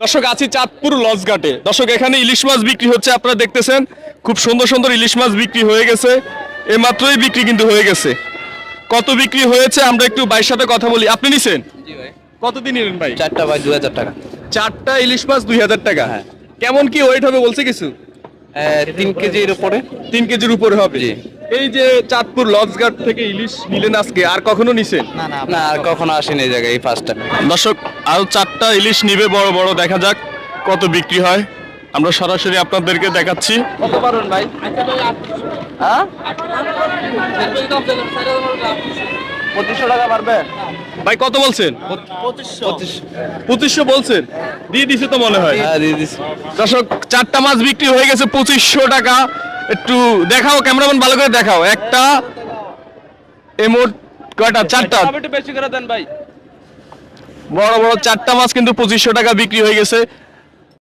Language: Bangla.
দর্শক আছি চাঁদপুর লঞ্চঘাটে দর্শক এখানে ইলিশ মাছ বিক্রি হচ্ছে আপনারা দেখতেছেন। খুব সুন্দর সুন্দর ইলিশ মাছ বিক্রি হয়ে গেছে। এই মাত্রই বিক্রি কিন্তু হয়ে গেছে। কত বিক্রি হয়েছে আমরা একটু ভাইয়ের সাথে কথা বলি। আপনি নিছেন? কতদিন নিলেন ভাই? চারটা ভাই দু হাজার টাকা। চারটা ইলিশ মাছ দুই হাজার টাকা। হ্যাঁ। কেমন কি ওয়েট হবে বলছে কিছু? তিন কেজির উপরে। তিন কেজির উপরে হবে। এই যে চাঁদপুর লঞ্চঘাট থেকে ইলিশ নিলেন আজকে আর কখনো নিছেন? না আর কখনো। আসেনি এই জায়গায় এই ফার্স্ট টাইম দর্শক আরও চারটা ইলিশ নিবে বড় বড় দেখা যাক কত বিক্রি হয়। আমরা সরাসরি আপনাদেরকে দেখাচ্ছি। কত পারবেন ভাই। হ্যাঁ? পঁচিশশো টাকা পারবে ভাই কত বলছেন? পঁচিশশো। বলছেন? দিয়ে দিছে তো মনে হয়। হ্যাঁ দর্শক চারটা মাছ বিক্রি হয়ে গেছে পঁচিশশো টাকা। একটু দেখাও ক্যামেরাম্যান ভালো করে দেখাও। একটা এমোট কয়টা? চারটা। বেশি করে দেন ভাই। বড় বড় চারটা মাছ কিন্তু পঁচিশশো টাকা বিক্রি হয়ে গেছে।